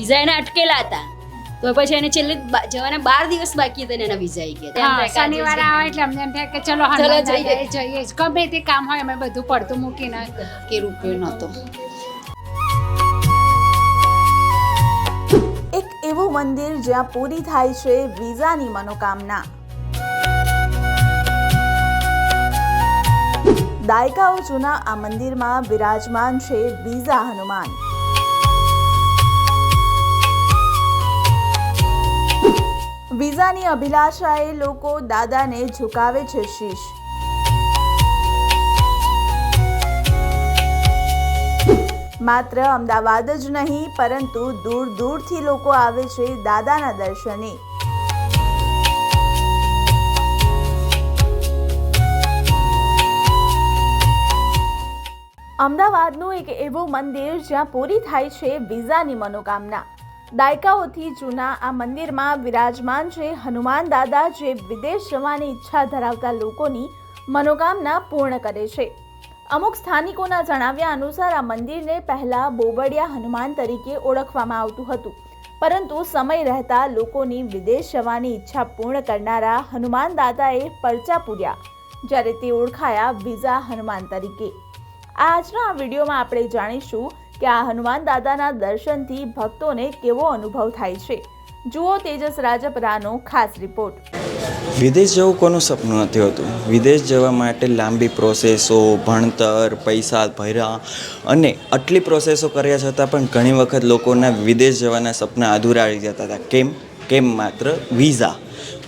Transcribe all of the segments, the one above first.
Visa એના અટકેલા હતા. તો પછી એને છેલ્લે જવાના બાર દિવસ બાકી હતા એના વિઝા આવી ગયા શનિવારે આવે એટલે અમને એમ થાય કે ચલો ચલો જઈએ. જઈએ. ગમે તે કામ હોય અમે બધું પડતું મૂકીને કે રૂપિયો નહોતો. એક એવું મંદિર જ્યાં પૂરી થાય છે વિઝાની મનોકામના. દાયકાઓ જૂના આ મંદિરમાં બિરાજમાન છે વિઝા હનુમાન. વિઝાની અભિલાષાએ લોકો દાદાને ઝુકાવે છે શીશ. માત્ર અમદાવાદ જ નહીં, પરંતુ દૂર દૂરથી લોકો આવે છે દાદાના દર્શને. અમદાવાદનું એક એવું મંદિર જ્યાં પૂરી થાય છે વિઝાની મનોકામના. દાયકાઓથી જૂના આ મંદિરમાં વિરાજમાન છે હનુમાન દાદા જે વિદેશ જવાની ઈચ્છા ધરાવતા લોકોની મનોકામના પૂર્ણ કરે છે. અમુક સ્થાનિકોના જણાવ્યા અનુસાર આ મંદિરને પહેલા બોબડિયા હનુમાન તરીકે ઓળખવામાં આવતું હતું. પરંતુ સમય રહેતા લોકોની વિદેશ જવાની ઈચ્છા પૂર્ણ કરનારા હનુમાન દાદાએ પરચા પૂર્યા, જ્યારે તે ઓળખાયા વિઝા હનુમાન તરીકે. આજના આ વિડીયોમાં આપણે જાણીશું કે આ હનુમાન દાદાના દર્શનથી ભક્તોને કેવો અનુભવ થાય છે? જુઓ તેજસ રાજપરાનો ખાસ રિપોર્ટ. વિદેશ જવું કોનું સપનું નથી હોતું? વિદેશ જવા માટે લાંબી પ્રોસેસો ભણતર, પૈસા ભર્યા અને આટલી પ્રોસેસો કર્યા છતાં પણ ઘણી વખત લોકોના વિદેશ જવાના સપના અધૂરા રહી જતા હતા. કેમ? કેમ માત્ર વિઝા?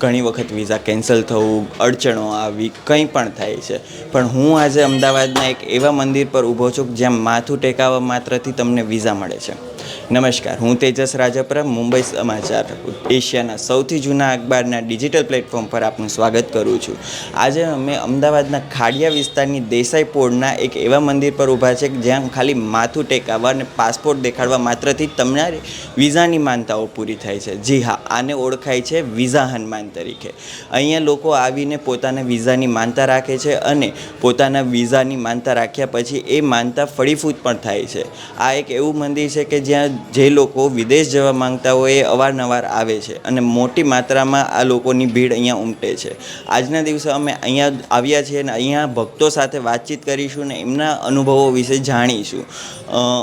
ઘણી વખત વિઝા કેન્સલ થવું, અડચણો આવી, કંઈ પણ થાય છે. પણ હું આજે અમદાવાદના એક એવા મંદિર પર ઊભો છું જ્યાં માથું ટેકાવવા માત્રથી તમને વિઝા મળે છે. નમસ્કાર, હું તેજસ રાજપરા, મુંબઈ સમાચાર, એશિયાના સૌથી જૂના અખબારના ડિજિટલ પ્લેટફોર્મ પર આપનું સ્વાગત કરું છું. આજે અમે અમદાવાદના ખાડિયા વિસ્તારની દેસાઈ પોળના એક એવા મંદિર પર ઊભા છે, જ્યાં ખાલી માથું ટેકાવવા અને પાસપોર્ટ દેખાડવા માત્રથી તમારી વિઝાની માનતાઓ પૂરી થાય છે. જી હા, આને ઓળખાય છે વિઝા હનુમાન તરીકે. અહીંયા લોકો આવીને પોતાના વિઝાની માનતા રાખે છે અને પોતાના વિઝાની માનતા રાખ્યા પછી એ માનતા ફળીફૂટ પણ થાય છે. આ એક એવું મંદિર છે કે જ્યાં જે લોકો વિદેશ જવા માંગતા હોય એ અવારનવાર આવે છે અને મોટી માત્રામાં આ લોકોની ભીડ અહીંયા ઉમટે છે. આજના દિવસે અમે અહીંયા આવ્યા છીએ અને અહીંયા ભક્તો સાથે વાતચીત કરીશું ને એમના અનુભવો વિશે જાણીશું.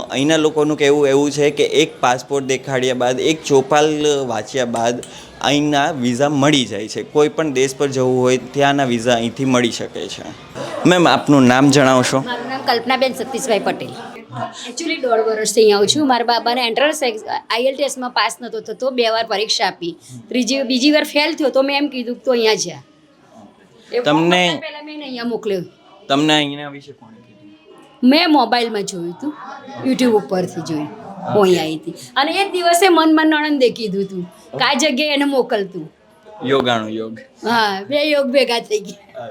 અહીંના લોકોનું કહેવું એવું છે કે એક પાસપોર્ટ દેખાડ્યા બાદ, એક ચોપાલ વાંચ્યા બાદ અહીંના વિઝા મળી જાય છે. કોઈ પણ દેશ પર જવું હોય ત્યાંના વિઝા અહીંથી મળી શકે છે. મેમ, આપનું નામ જણાવશો? મારું નામ કલ્પનાબેન સતીશભાઈ પટેલ. એકચ્યુઅલી દોઢ વર્ષથી અહીંયા આવું છું. મારા બાબાને એન્ટ્રન્સ આઈએલટીએસમાં પાસ નહોતો થતો. બે વાર પરીક્ષા આપી. ત્રીજી બીજી વાર ફેલ થયો તો મેં એમ કીધું તો અહીંયા જ્યાં તમને- પહેલા મેં અહીંયા મોકલ્યો. તમને અહીંના વિશે કોણે કીધું? મેં મોબાઈલમાં જોયું હતું. યુટ્યુબ ઉપરથી જોયું. હું અહીંયા આવી હતી. અને એ દિવસે મનમાં નણંદે કીધું હતું કે જગ્યાએ એને મોકલતું યોગાણું યોગ. હા બે યોગ ભેગા થઈ ગયા.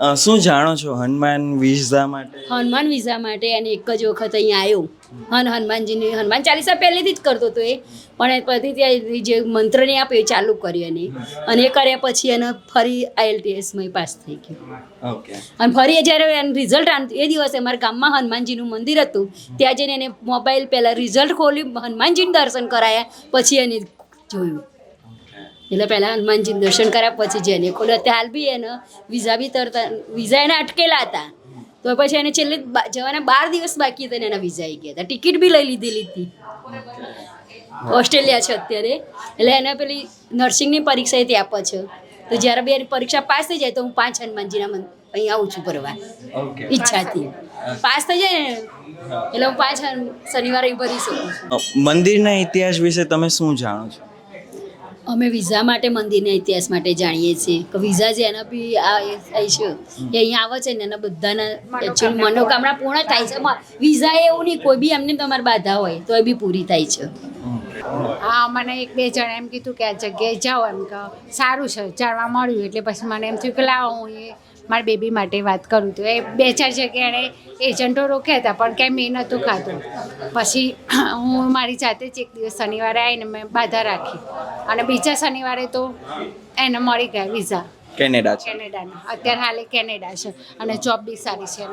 શું જાણો છો હનુમાન વિઝા માટે? હનુમાન વિઝા માટે અને એક જ વખત અહીંયા આવ્યો. હન હનુમાનજીની હનુમાન ચાલીસા પહેલેથી જ કરતો હતો એ. પણ એ પછી ત્યાં જે મંત્રને આપ્યો એ ચાલુ કરી અને અને એ કર્યા પછી એને ફરી આઈએલટીએસમાં પાસ થઈ ગયો. ઓકે. અને ફરી જ્યારે એનું રિઝલ્ટ એ દિવસે અમારા ગામમાં હનુમાનજીનું મંદિર હતું. ત્યાં જઈને એને મોબાઈલ પહેલાં રિઝલ્ટ ખોલ્યું હનુમાનજીનું દર્શન કરાયા પછી એને જોયું. એટલે પહેલાં હનુમાનજીનું દર્શન કર્યા પછી જેને ખોલ્યો તે હાલ બી એને વિઝા બી તરતા વિઝા એને અટકેલા હતા. તો પછી એને છેલ્લે જવાના બાર દિવસ બાકી હતા ને એના વિઝા આવી ગયા હતા. ટિકિટ બી લઈ લીધેલી હતી. ઓસ્ટ્રેલિયા છે અત્યારે. એટલે એને પેલી નર્સિંગની પરીક્ષા ત્યાં આપે છે. તો જ્યારે બે પરીક્ષા પાસ થઈ જાય તો હું પાંચ હનુમાનજીના મંદિર અહીં આવું છું ભરવા ઈચ્છાથી. પાસ થઈ જાય ને? એટલે હું પાંચ શનિવારે ભરી શકું મંદિરના ઇતિહાસ વિશે તમે શું જાણો છો? અમે વિઝા માટે મંદિરના ઇતિહાસ માટે જાણીએ છીએ. કે વિઝા જેના બી આ થાય છે એ અહીંયા આવે છે ને એના બધાના એકચ્યુઅલી મનોકામના પૂર્ણ થાય છે. વિઝા એવું નહીં કોઈ બી એમને તમારે બાધા હોય તો એ બી પૂરી થાય છે. હા મને એક બે જણા એમ કીધું કે આ જગ્યાએ જાઓ એમ કે સારું છે જાણવા મળ્યું. એટલે પછી મને એમ થયું કે લાવો હું એ મારી બેબી માટે વાત કરું તો એ બે ચાર જગ્યાએ એજન્ટો રોક્યા હતા પણ કેમ એ નહોતું ખાતું પછી હું મારી જાતે જ એક દિવસ શનિવારે આવીને મેં બાધા રાખી. અને બીજા શનિવારે તો એને મળી ગયા વિઝા કેનેડા કેનેડાના. અત્યારે હાલે કેનેડા છે અને જોબ બી સારી છે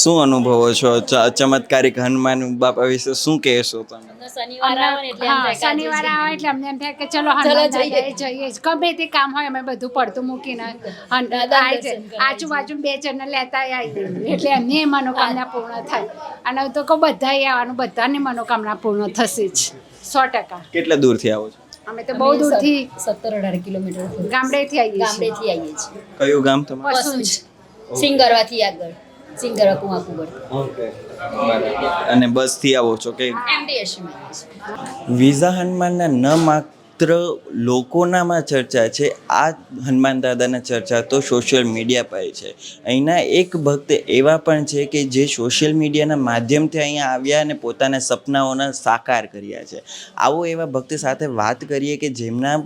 શું અનુભવો છો? ચમત્કારિક હનુમાન બાપા વિશે શું કહેશો તમે? શનિવાર આવે એટલે. અમને એમ થાય કે ચલો હનુમાન જઈએ. ગમે તે કામ હોય અમે બધું પડતું મૂકીને આજુબાજુ બે જણ લેતા આવી એટલે એમની મનોકામના પૂર્ણ થાય. અને તો કહું બધાએ આવવાનું બધાની મનોકામના પૂર્ણ થશે જ. સો ટકા. કેટલા દૂરથી આવો છો? અમે તો બહુ દૂરથી સત્તર અઢાર કિલોમીટર ગામડેથી આવીએ છીએ. ગામડેથી આવીએ છીએ. કયું ગામ તમારું? સિંગરવાથી પશુ સિંગરવાથી આગળ સિંગરવા કુવાકુગળ અને બસથી આવો છો કે? વિઝા હનુમાનના ન માત્ર લોકોનામાં ચર્ચા છે આ હનુમાન દાદાના ચર્ચા તો સોશિયલ મીડિયા પર છે. અહીંના એક ભક્ત એવા પણ છે કે જે સોશિયલ મીડિયાના માધ્યમથી અહીંયા આવ્યા અને પોતાના સપનાઓના સાકાર કર્યા છે. આવો એવા ભક્ત સાથે વાત કરીએ કે જેમના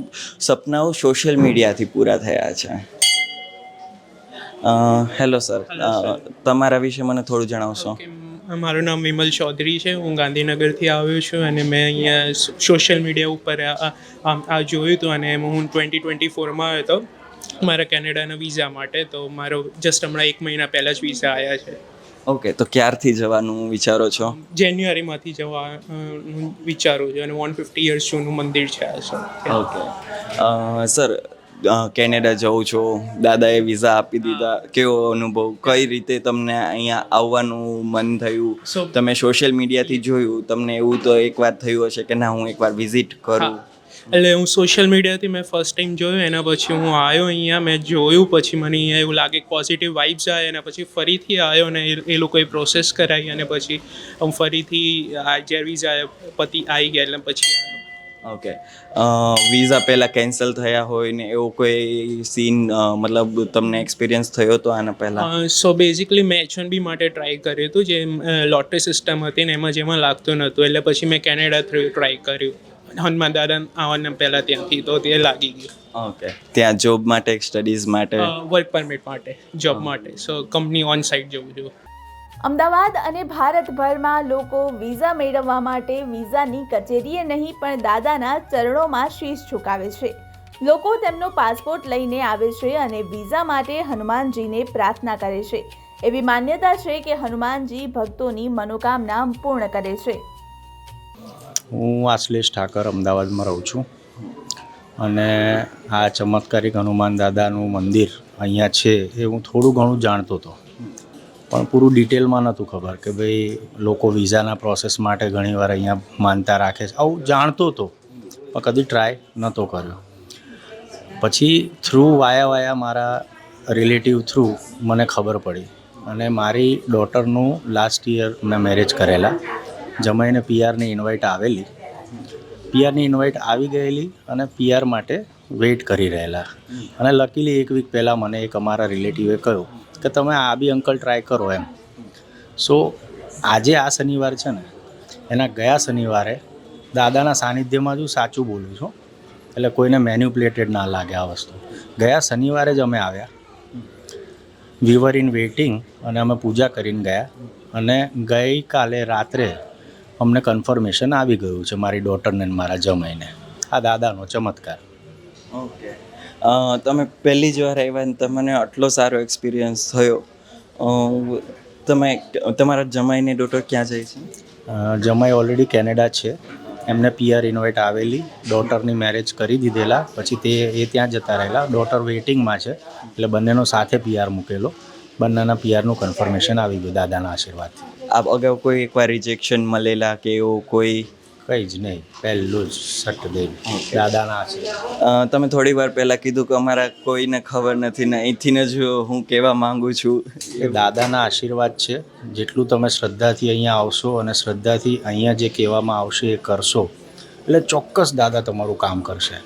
સપનાઓ સોશિયલ મીડિયાથી પૂરા થયા છે. હેલો સર તમારા વિશે મને થોડું જણાવશો. મારું નામ વિમલ ચૌધરી છે. હું ગાંધીનગરથી આવ્યો છું અને મેં અહીંયા સોશિયલ મીડિયા ઉપર આ જોયું હતું અને હું ટ્વેન્ટી ટ્વેન્ટી ફોરમાં આવ્યો હતો. મારા કેનેડાના વિઝા માટે તો મારો જસ્ટ હમણાં એક મહિના પહેલાં જ વિઝા આવ્યા છે. ઓકે તો ક્યારથી જવાનું વિચારો છો? જાન્યુઆરીમાંથી જવા વિચારું છું અને વન ફિફ્ટી યર્સ જૂનું મંદિર છે આ સર ઓકે સર કેનેડા જાઉં છો. દાદાએ વિઝા આપી દીધા. કેવો અનુભવ? કઈ રીતે તમને અહીંયા આવવાનું મન થયું? તમે સોશિયલ મીડિયાથી જોયું. તમને એવું તો એકવાર થયું હશે કે ના હું એકવાર વિઝિટ કરું. એટલે હું સોશિયલ મીડિયાથી મેં ફર્સ્ટ ટાઈમ જોયું. એના પછી હું આવ્યો અહીંયા. મેં જોયું પછી મને અહીંયા એવું લાગે પોઝિટિવ વાઇબ્સ આવે અને પછી ફરીથી આવ્યો ને એ- લોકોએ પ્રોસેસ કરાવી અને પછી હું ફરીથી જ્યારે વિઝા પતિ આવી ગયા એટલે પછી આવ્યો ઓકે વિઝા પહેલાં કેન્સલ થયા હોય ને એવો કોઈ સીન મતલબ તમને એક્સપિરિયન્સ થયો તો આના પહેલાં? સો બેઝિકલી મેં એચ બી માટે ટ્રાય કર્યું હતું જે લોટરી સિસ્ટમ હતી ને એમાં જેમાં લાગતું નહોતું એટલે પછી મેં કેનેડા થ્રુ ટ્રાય કર્યું. હનુમાન દાદા આવવાના પહેલાં ત્યાંથી તો તે લાગી ગયું. ઓકે ત્યાં જોબ માટે સ્ટડીઝ માટે? વર્ક પરમિટ માટે જોબ માટે સો કંપની ઓન સાઇટ જવું છું અમદાવાદ અને ભારતભરમાં લોકો વિઝા મેળવવા માટે વિઝાની કચેરીએ નહીં, પણ દાદાના ચરણોમાં શીશ ઝુકાવે છે. લોકો તેમનો પાસપોર્ટ લઈને આવે છે અને વિઝા માટે હનુમાનજીને પ્રાર્થના કરે છે. એવી માન્યતા છે કે હનુમાનજી ભક્તોની મનોકામના પૂર્ણ કરે છે. હું આશ્લેષ ઠાકર અમદાવાદમાં રહું છું. અને આ ચમત્કારિક હનુમાન દાદાનું મંદિર અહીંયા છે એ હું થોડું ઘણું જાણતો હતો. પણ પૂરું ડિટેલમાં નહોતું ખબર કે ભાઈ લોકો વિઝાના પ્રોસેસ માટે ઘણીવાર અહીંયા માનતા રાખે છે. આવું જાણતો હતો પણ કદી ટ્રાય નહોતો કર્યો. પછી થ્રુ વાયા વાયા મારા રિલેટિવ થ્રુ મને ખબર પડી અને મારી ડોટરનું લાસ્ટ યર મેં મેરેજ કરેલા. જમાઈને પીઆરની ઇન્વાઇટ આવેલી. પીઆરની ઇન્વાઇટ આવી ગયેલી અને પીઆર માટે વેઇટ કરી રહેલા. અને લકીલી એક વીક પહેલાં મને એક અમારા રિલેટિવે કહ્યું કે તમે આ બી અંકલ ટ્રાય કરો એમ. સો આજે આ શનિવાર છે ને, એના ગયા શનિવારે દાદાના સાનિધ્યમાં જ હું સાચું બોલું છું. એટલે કોઈને મેન્યુપ્લેટેડ ના લાગે આ વસ્તુ. ગયા શનિવારે જ અમે આવ્યા. વીવર ઇન વેઇટિંગ અને અમે પૂજા કરીને ગયા. અને ગઈકાલે રાત્રે અમને કન્ફર્મેશન આવી ગયું છે મારી ડોટરને મારા જમાઈને. આ દાદાનો ચમત્કાર. ઓકે તમે પહેલી જ વાર આવ્યા ને તમને આટલો સારો એક્સપિરિયન્સ થયો. તમે તમારા જમાઈની ડોટર ક્યાં જાય છે? જમાઈ ઓલરેડી કેનેડા છે. એમને પીઆર ઇન્વાઇટ આવેલી ડોટરની મેરેજ કરી દીધેલા પછી તે એ ત્યાં જતા રહેલા. ડોટર વેઇટિંગમાં છે એટલે બંનેનો સાથે પીઆર મૂકેલો. બંનેના પીઆરનું કન્ફર્મેશન આવી ગયું દાદાના આશીર્વાદથી. આપ અગાઉ કોઈ એકવાર રિજેક્શન મળેલા કે એવું કોઈ કંઈ જ નહીં પહેલું જ સટ દાદાના આશીર્વાદ. તમે થોડી વાર પહેલાં કીધું કે અમારા કોઈને ખબર નથી ને અહીંથી જ હું કહેવા માંગુ છું. એ દાદાના આશીર્વાદ છે જેટલું તમે શ્રદ્ધાથી અહીંયા આવશો અને શ્રદ્ધાથી અહીંયા જે કહેવામાં આવશે એ કરશો એટલે ચોક્કસ દાદા તમારું કામ કરશે.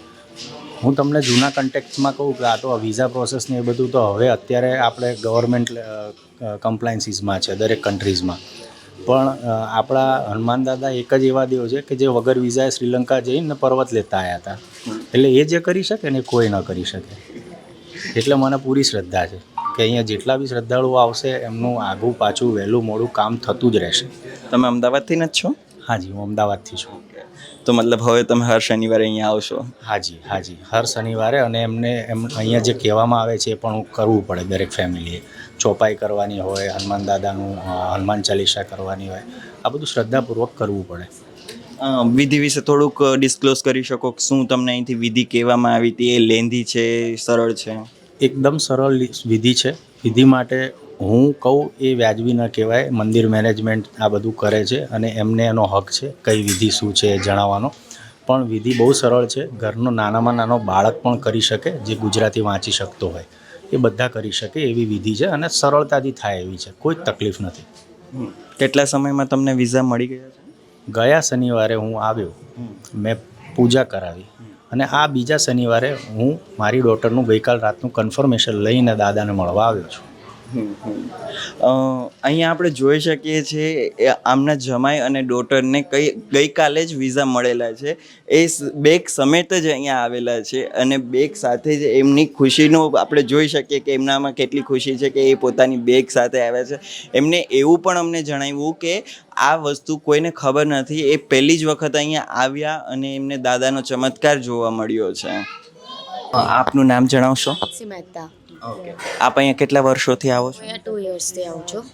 હું તમને જૂના કન્ટેક્ટમાં કહું કે આ તો વિઝા પ્રોસેસ ને એ બધું તો હવે અત્યારે આપણે ગવર્મેન્ટ કમ્પ્લાયન્સીસમાં છે દરેક કન્ટ્રીઝમાં પણ આપણા હનુમાન દાદા એક જ એવા દેવ છે કે જે વગર વિઝાએ શ્રીલંકા જઈને પર્વત લેતા આવ્યા હતા. એટલે એ જે કરી શકે ને કોઈ ન કરી શકે. એટલે મને પૂરી શ્રદ્ધા છે કે અહીંયા જેટલા બી શ્રદ્ધાળુઓ આવશે એમનું આગું પાછું વહેલું મોડું કામ થતું જ રહેશે. તમે અમદાવાદથી જ છો? હાજી હું અમદાવાદથી છું. તો મતલબ હવે તમે હર શનિવારે અહીંયા આવશો? હાજી હાજી હર શનિવારે અને એમને એમ અહીંયા જે કહેવામાં આવે છે એ પણ કરવું પડે દરેક ફેમિલીએ ચોપાઈ કરવાની હોય હનુમાન દાદાનું હનુમાન ચાલીસા કરવાની હોય આ બધું શ્રદ્ધાપૂર્વક કરવું પડે. વિધિ વિશે થોડુંક ડિસ્ક્લોઝ કરી શકો શું તમને અહીંથી વિધિ કહેવામાં આવી હતી? એ લેન્ધી છે સરળ છે? એકદમ સરળ વિધિ છે. વિધિ માટે હું કહું એ વ્યાજબી ન કહેવાય. મંદિર મેનેજમેન્ટ આ બધું કરે છે અને એમને એનો હક છે કઈ વિધિ શું છે એ જણાવવાનો. પણ વિધિ બહુ સરળ છે. ઘરનો નાનામાં નાનો બાળક પણ કરી શકે જે ગુજરાતી વાંચી શકતો હોય. એ બધા કરી શકે એવી વિધિ છે અને સરળતાથી થાય એવી છે. કોઈ તકલીફ નથી. કેટલા સમયમાં તમને વિઝા મળી ગયા છે? ગયા શનિવારે હું આવ્યો. મેં પૂજા કરાવી અને આ બીજા શનિવારે હું મારી ડોટરનું ગઈકાલ રાતનું કન્ફર્મેશન લઈને દાદાને મળવા આવ્યો છું. અહીંયા આપણે જોઈ શકીએ છીએ આમના જમાઈ અને ડોટરને કઈ ગઈકાલે જ વિઝા મળેલા છે. એ બેગ સમેત જ અહીંયા આવેલા છે અને બેગ સાથે જ એમની ખુશીનો આપણે જોઈ શકીએ કે એમનામાં કેટલી ખુશી છે કે એ પોતાની બેગ સાથે આવ્યા છે. એમને એવું પણ અમને જણાવ્યું કે આ વસ્તુ કોઈને ખબર નથી એ પહેલી જ વખત અહીંયા આવ્યા અને એમને દાદાનો ચમત્કાર જોવા મળ્યો છે. આપનું નામ જણાવશો? મહેતા. ઓકે. આપ અહીંયા કેટલા વર્ષોથી આવો છો? અહીંયા ટુ યર્સથી આવું છું.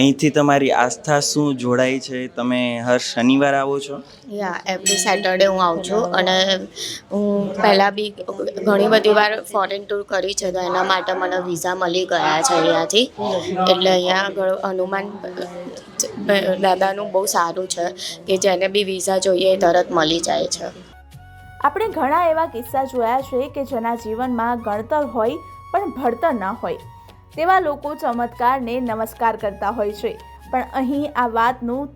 અહીંથી તમારી આસ્થા શું જોડાઈ છે? તમે હર શનિવાર આવો છો? યા એવરી સેટરડે હું આવું છું અને હું પહેલાં બી ઘણી બધી વાર ફોરેન ટૂર કરી છે તો એના માટે મને વિઝા મળી ગયા છે અહીંયાથી. એટલે અહીંયા આગળ હનુમાન દાદાનું બહુ સારું છે કે જેને બી વિઝા જોઈએ એ તરત મળી જાય છે. આપણે ઘણા એવા કિસ્સા જોયા છે કે જેના જીવનમાં ગણતર હોય પણ ભણતર ન હોય. તેવા લોકો ચમત્કારને નમસ્કાર કરતા હોય છે. પણ અહીં આ વાતનું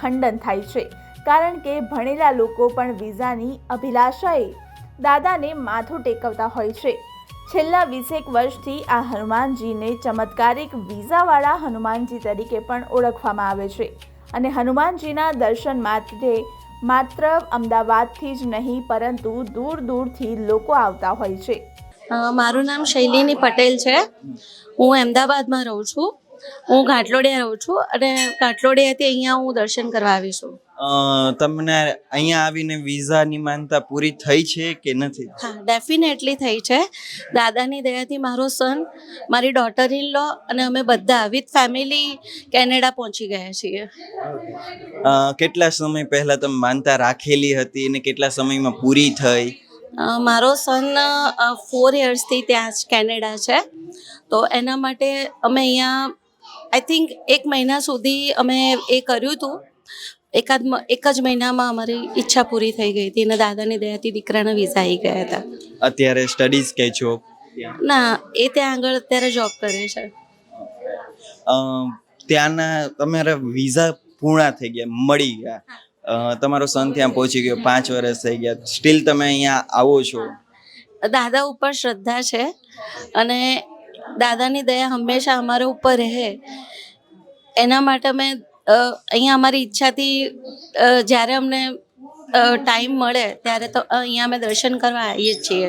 ખંડન થાય છે. કારણ કે ભણેલા લોકો પણ વિઝાની અભિલાષાએ દાદાને માથું ટેકવતા હોય છે. છેલ્લા વીસેક વર્ષથી આ હનુમાનજીને ચમત્કારિક વિઝાવાળા હનુમાનજી તરીકે પણ ઓળખવામાં આવે છે. અને હનુમાનજીના દર્શન માટે માત્ર અમદાવાદથી જ નહીં, પરંતુ દૂર દૂરથી લોકો આવતા હોય છે. મારું નામ શૈલીની પટેલ છે. હું અમદાવાદમાં રહું છું. હું ઘાટલોડિયા રહું છું અને ઘાટલોડિયાથી અહીંયા હું દર્શન કરવા આવી છું. તમને અહીંયા આવીને વિઝાની માનતા પૂરી થઈ છે કે નથી? હા ડેફિનેટલી થઈ છે. દાદાની દયાથી મારો સન મારી ડોટર ઇન લો અને અમે બધા વિથ ફેમિલી કેનેડા પહોંચી ગયા છીએ. કેટલા સમય પહેલા તમે માનતા રાખેલી હતી અને કેટલા સમયમાં પૂરી થઈ? મારો સન ફોર યર્સથી ત્યાં જ કેનેડા છે. તો એના માટે અમે અહીંયા આઈ થિંક એક મહિના સુધી અમે એ કર્યું હતું. એકાદ એક જ મહિનામાં અમારી ઈચ્છા પૂરી થઈ ગઈ હતી. અને દાદાની દયાથી દીકરાના વિઝા આવી ગયા હતા. અત્યારે સ્ટડીઝ કે છો? ના એ ત્યાં આગળ અત્યારે જોબ કરે છે. ત્યાંના તમારા વિઝા પૂર્ણ થઈ ગયા મળી ગયા. તમારો સન ત્યાં પહોંચી ગયો, પાંચ વર્ષ થઈ ગયા. સ્ટીલ તમે અહીંયા આવો છો? દાદા ઉપર શ્રદ્ધા છે અને દાદાની દયા હંમેશા અમારા ઉપર રહે. એના માટે અમે અહીંયા અમારી ઈચ્છાથી જ્યારે અમને ટાઈમ મળે ત્યારે તો અહીંયા અમે દર્શન કરવા આવીએ જ છીએ.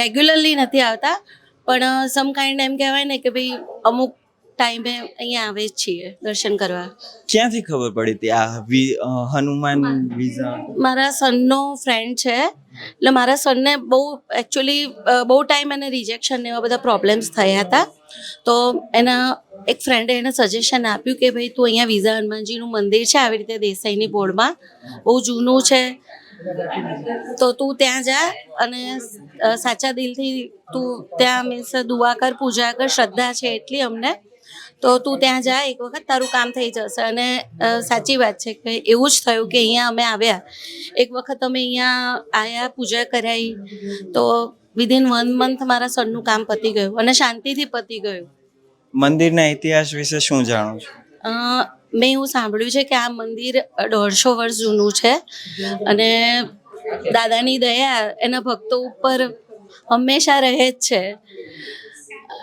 રેગ્યુલરલી નથી આવતા, પણ સમ કાઇન્ડ એમ કહેવાય ને કે ભાઈ અમુક ટાઈમે અહીંયા આવે જ છીએ દર્શન કરવા. ક્યાંથી ખબર પડી હતી આ હનુમાન વિઝા? મારા સનનો ફ્રેન્ડ છે. એટલે મારા સનને બહુ એકચ્યુઅલી બહુ ટાઈમ એને રિજેક્શન એવા બધા પ્રોબ્લેમ્સ થયા હતા. તો એના એક ફ્રેન્ડે એને સજેશન આપ્યું કે ભાઈ તું અહીંયા વિઝા હનુમાનજીનું મંદિર છે આવી રીતે દેસાઈની બોર્ડમાં. બહુ જૂનું છે. તો તું ત્યાં જા અને સાચા દિલથી તું ત્યાં મીન્સ દુઆ કર પૂજા કર શ્રદ્ધા છે એટલી અમને. તો તું ત્યાં જા એક વખત તારું કામ થઈ જશે. અને સાચી વાત છે કે એવું જ થયું કે અહીંયા અમે આવ્યા. એક વખત અમે અહીંયા આવ્યા પૂજા કરાવી તો વિધિન વન મંથ મારા સનનું કામ પતી ગયું અને શાંતિથી પતી ગયું. મંદિરના ઇતિહાસ વિશે શું જાણો છો? મેં એવું સાંભળ્યું છે કે આ મંદિર દોઢસો વર્ષ જૂનું છે. અને દાદાની દયા એના ભક્તો ઉપર હંમેશા રહે જ છે.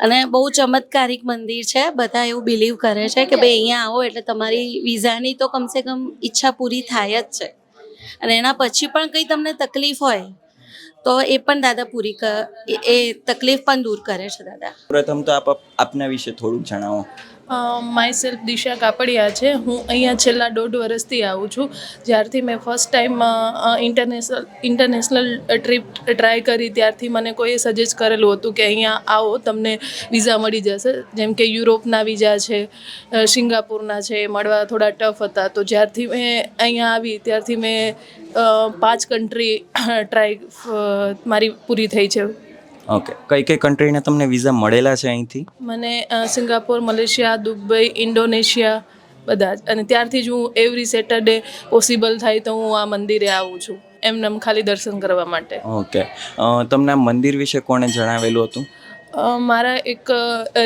અને બહુ ચમત્કારિક મંદિર છે. બધા એવું બિલીવ કરે છે કે ભાઈ અહીંયા આવો એટલે તમારી વિઝાની તો કમસે કમ ઈચ્છા પૂરી થાય જ છે. અને એના પછી પણ કંઈ તમને તકલીફ હોય, તો એ પણ દાદા પૂરી એ- તકલીફ પણ દૂર કરે છે દાદા. પ્રથમ તો આપ, આપના વિશે થોડુંક જણાવો. માય સેલ્ફ દિશા કાપડિયા છે. હું અહીંયા છેલ્લા દોઢ વર્ષથી આવું છું. જ્યારથી મેં first time international international trip try કરી. ત્યારથી મને કોઈએ સજેસ્ટ કરેલું હતું કે અહીંયા આવો, તમને વિઝા મળી જશે. જેમ કે યુરોપના વિઝા છે સિંગાપુરના છે, એ મળવા થોડા ટફ હતા. તો જ્યારથી મેં અહીંયા આવી, ત્યારથી મેં પાંચ કન્ટ્રી ટ્રાય મારી પૂરી થઈ છે. ઓકે કઈ કઈ કન્ટ્રીના તમને વિઝા મળેલા છે અહીંથી? મને સિંગાપોર મલેશિયા દુબઈ ઇન્ડોનેશિયા બધા જ. અને ત્યારથી જ હું એવરી સેટરડે પોસિબલ થાય તો હું આ મંદિરે આવું છું. એમને ખાલી દર્શન કરવા માટે. ઓકે તમને આ મંદિર વિશે કોણે જણાવેલું હતું? મારા એક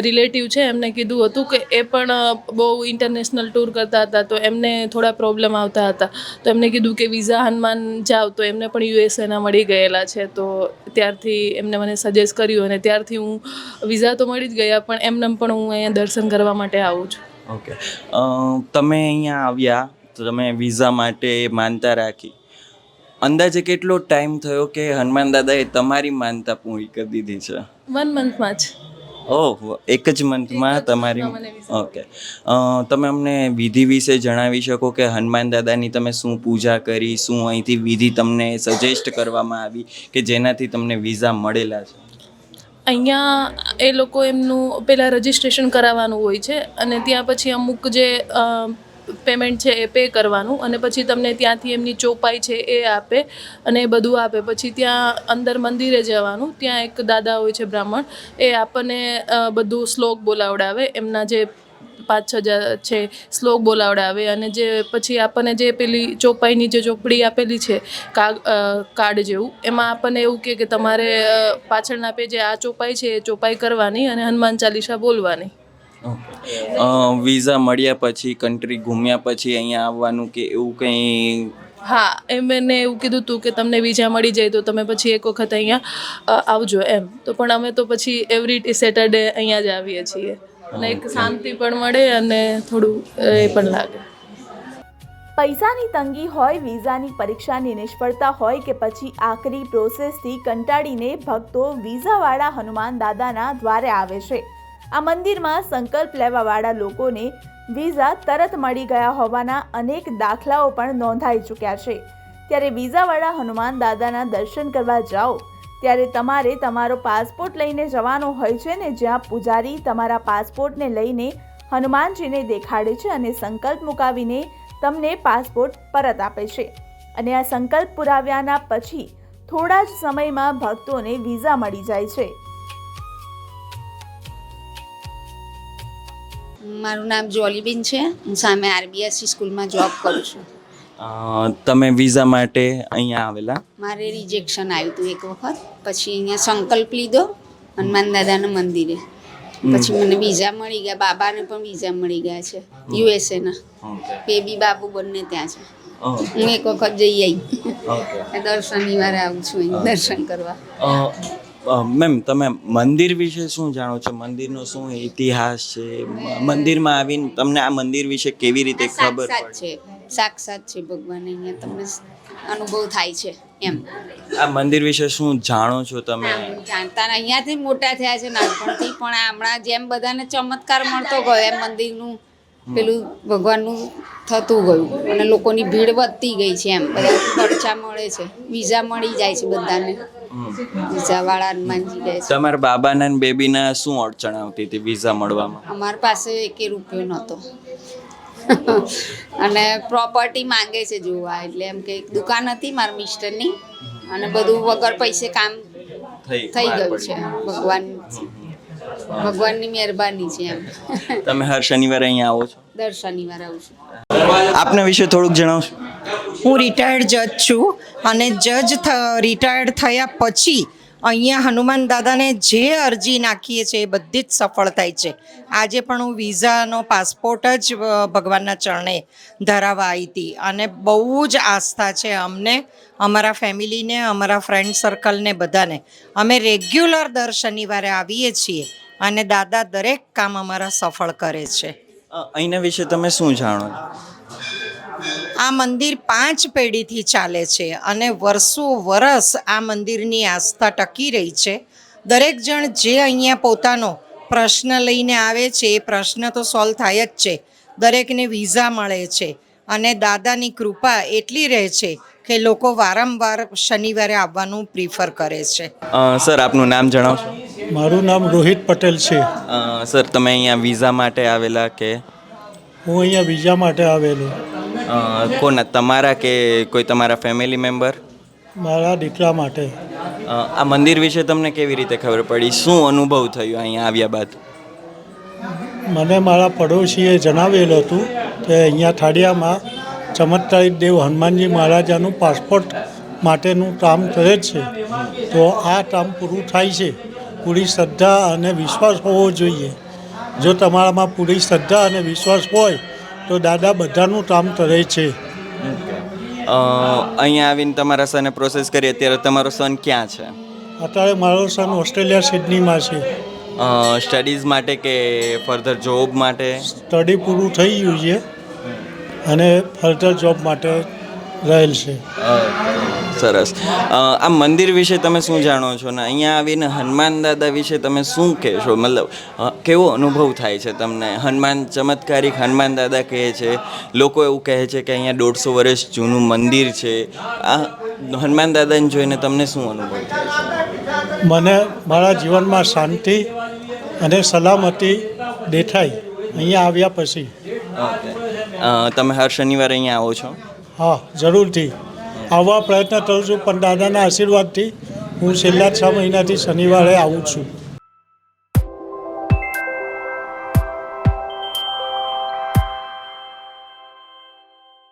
રિલેટિવ છે, એમને કીધું હતું કે એ પણ બહુ ઇન્ટરનેશનલ ટૂર કરતા હતા, તો એમને થોડા પ્રોબ્લેમ આવતા હતા. તો એમને કીધું કે વિઝા હનુમાન જાઓ તો એમને પણ યુએસએના મળી ગયેલા છે, તો ત્યારથી એમને મને સજેસ્ટ કર્યું અને ત્યારથી હું વિઝા તો મળી જ ગયા, પણ એમને પણ હું અહીંયા દર્શન કરવા માટે આવું છું. ઓકે તમે અહીંયા આવ્યા, તો તમે વિઝા માટે માનતા રાખી. અંદાજે કેટલો ટાઈમ થયો કે હનુમાન દાદાએ તમારી માનતા પૂરી કરી દીધી છે? વન મંથમાં જ. ઓહ એક જ મંથમાં તમારી ઓકે તમે અમને વિધિ વિશે જણાવી શકો કે હનુમાન દાદાની તમે શું પૂજા કરી શું અહીંથી વિધિ તમને સજેસ્ટ કરવામાં આવી કે જેનાથી તમને વિઝા મળેલા છે? અહીંયા એ લોકો એમનું પહેલાં રજિસ્ટ્રેશન કરાવવાનું હોય છે અને ત્યાં પછી અમુક જે પેમેન્ટ છે એ પે કરવાનું અને પછી તમને ત્યાંથી એમની ચોપાઈ છે એ આપે અને એ બધું આપે. પછી ત્યાં અંદર મંદિરે જવાનું, ત્યાં એક દાદા હોય છે બ્રાહ્મણ, એ આપણને બધું શ્લોક બોલાવડાવે. એમના જે પાંચ છ હજાર છે, શ્લોક બોલાવડાવે અને જે પછી આપણને જે પેલી ચોપાઈની જે ચોપડી આપેલી છે, કાગ કાર્ડ જેવું, એમાં આપણને એવું કે તમારે પાછળના પેજે આ ચોપાઈ છે એ ચોપાઈ કરવાની અને હનુમાન ચાલીસા બોલવાની. વિઝા મળ્યા પછી કન્ટ્રી ઘૂમ્યા પછી અહીંયા આવવાનું કે એવું કંઈ? હા એમ એને એવું કીધું હતું કે તમને વિઝા મળી જાય તો તમે પછી એક વખત અહીંયા આવજો એમ. તો પણ અમે તો પછી એવરી સેટરડે અહીંયા જ આવીએ છીએ. અને એક શાંતિ પણ મળે અને થોડું એ પણ લાગે. પૈસાની તંગી હોય વિઝાની પરીક્ષાની નિષ્ફળતા હોય કે પછી આકરી પ્રોસેસથી કંટાળીને ભક્તો વિઝાવાળા હનુમાન દાદાના દ્વારે આવે છે. આ મંદિરમાં સંકલ્પ લેવાવાળા લોકોને વિઝા તરત મળી ગયા હોવાના અનેક દાખલાઓ પણ નોંધાઈ ચૂક્યા છે. ત્યારે વિઝાવાળા હનુમાન દાદાના દર્શન કરવા જાઓ. ત્યારે તમારે તમારો પાસપોર્ટ લઈને જવાનો હોય છે ને, જ્યાં પૂજારી તમારા પાસપોર્ટને લઈને હનુમાનજીને દેખાડે છે અને સંકલ્પ મુકાવીને તમને પાસપોર્ટ પરત આપે છે. અને આ સંકલ્પ પુરાવ્યાના પછી થોડા જ સમયમાં ભક્તોને વિઝા મળી જાય છે. મારું નામ જોલીબેન છે. હું સામે આરબીએસસી સ્કૂલમાં જોબ કરું છું. તમે વિઝા માટે અહીંયા આવેલા? મારે રિજેક્શન આવ્યું હતું એક વખત. પછી અહીંયા સંકલ્પ લીધો હનુમાન દાદાના મંદિરે. પછી મને વિઝા મળી ગયા. બાબાને પણ વિઝા મળી ગયા છે. યુએસએના બેબી બાબુ બંને ત્યાં છે. હું એક વખત જઈ આવી દર શનિવારે આવું છું અહીં દર્શન કરવા. મેમ તમે મંદિર વિશે શું જાણો છો? મંદિરનો શું ઇતિહાસ છે? મંદિરમાં આવીને તમને આ મંદિર વિશે કેવી રીતે ખબર છે. સાક્ષાત છે ભગવાન અહીંયા તમને અનુભવ થાય છે એમ. આ મંદિર વિશે શું જાણો છો તમે? જાણતા અહીંયાથી મોટા થયા છે નાનપણથી પણ હમણાં જેમ બધાને ચમત્કાર મળતો ગયો એમ મંદિરનું પેલું ભગવાનનું થતું ગયું. અને લોકોની ભીડ વધતી ગઈ છે એમ. બધા ખર્ચા મળે છે વિઝા મળી જાય છે બધાને. વિઝાવાળા હનુમાનજી ગયા છે. તમારા બાબાના અને બેબીના શું અડચણ આવતી હતી વિઝા મળવામાં? અમારી પાસે એકે રૂપિયો નહોતો. અને પ્રોપર્ટી માંગે છે જોવા એટલે એમ કે એક દુકાન હતી મારા મિસ્ટરની અને બધું વગર પૈસે કામ થઈ થઈ ગયું છે ભગવાન ભગવાનની મહેરબાની છે એમ. તમે હર શનિવારે અહીંયા આવો છો? દર શનિવારે આવું છું. આપના વિશે થોડુંક જણાવશો? હું રિટાયર્ડ જજ છું અને જજ રિટાયર્ડ થયા પછી અહીંયા હનુમાન દાદાને જે અરજી નાખીએ છીએ એ બધી જ સફળ થાય છે. આજે પણ હું વિઝાનો પાસપોર્ટ જ ભગવાનના ચરણે ધરાવવા આવી હતી અને બહુ જ આસ્થા છે અમને, અમારા ફેમિલીને, અમારા ફ્રેન્ડ સર્કલને બધાને. અમે રેગ્યુલર દર શનિવારે આવીએ છીએ અને દાદા દરેક કામ અમારા સફળ કરે છે. અહીંના વિશે તમે શું જાણો આ મંદિર પાંચ પેઢીથી ચાલે છે અને વર્ષો વરસ આ મંદિરની આસ્થા ટકી રહી છે. દરેક જણ જે અહીંયા પોતાનો પ્રશ્ન લઈને આવે છે એ પ્રશ્ન તો સોલ્વ થાય જ છે. દરેકને વિઝા મળે છે અને દાદાની કૃપા એટલી રહે છે કે લોકો વારંવાર શનિવારે આવવાનું પ્રિફર કરે છે. સર આપનું નામ જણાવશો? મારું નામ રોહિત પટેલ છે. સર તમે અહીંયા વિઝા માટે આવેલા કે? હું અહીંયા વિઝા માટે આવેલો. કોના તમારા કે કોઈ તમારા ફેમિલી મેમ્બર મારા દીકરા માટે. આ મંદિર વિશે તમને કેવી રીતે ખબર પડી? શું અનુભવ થયો અહીંયા આવ્યા બાદ? મને મારા પડોશીએ જણાવેલું હતું કે અહીંયા થાળિયામાં ચમત્કારી દેવ હનુમાનજી મહારાજાનું પાસપોર્ટ માટેનું કામ કરે છે. તો આ કામ પૂરું થાય છે. પૂરી શ્રદ્ધા અને વિશ્વાસ હોવો જોઈએ. જો તમારામાં પૂરી શ્રદ્ધા અને વિશ્વાસ હોય તો દાદા બધાનું કામ કરે છે. અહીંયા આવીને તમારા સને પ્રોસેસ કરી અત્યારે તમારો સન ક્યાં છે? અત્યારે મારો સન ઓસ્ટ્રેલિયા સિડનીમાં છે. સ્ટડીઝ માટે કે ફર્ધર જોબ માટે? સ્ટડી પૂરું થઈ ગયું છે. અને ફર્ધર જોબ માટે રહેલ છે. સરસ. આ મંદિર વિશે તમે શું જાણો છો? ને અહીંયા આવીને હનુમાન દાદા વિશે તમે શું કહેશો? મતલબ કેવો અનુભવ થાય છે તમને? હનુમાન ચમત્કારિક હનુમાન દાદા કહે છે. લોકો એવું કહે છે કે અહીંયા દોઢસો વર્ષ જૂનું મંદિર છે. આ હનુમાન દાદાને જોઈને તમને શું અનુભવ થાય છે? મને મારા જીવનમાં શાંતિ અને સલામતી દેખાય અહીંયા આવ્યા પછી. તમે હર શનિવારે અહીંયા આવો છો? હા જરૂરથી. આવવા પ્રયત્ન કરું છું. પણ દાદાના આશીર્વાદથી હું છેલ્લા છ મહિનાથી શનિવારે આવું છું.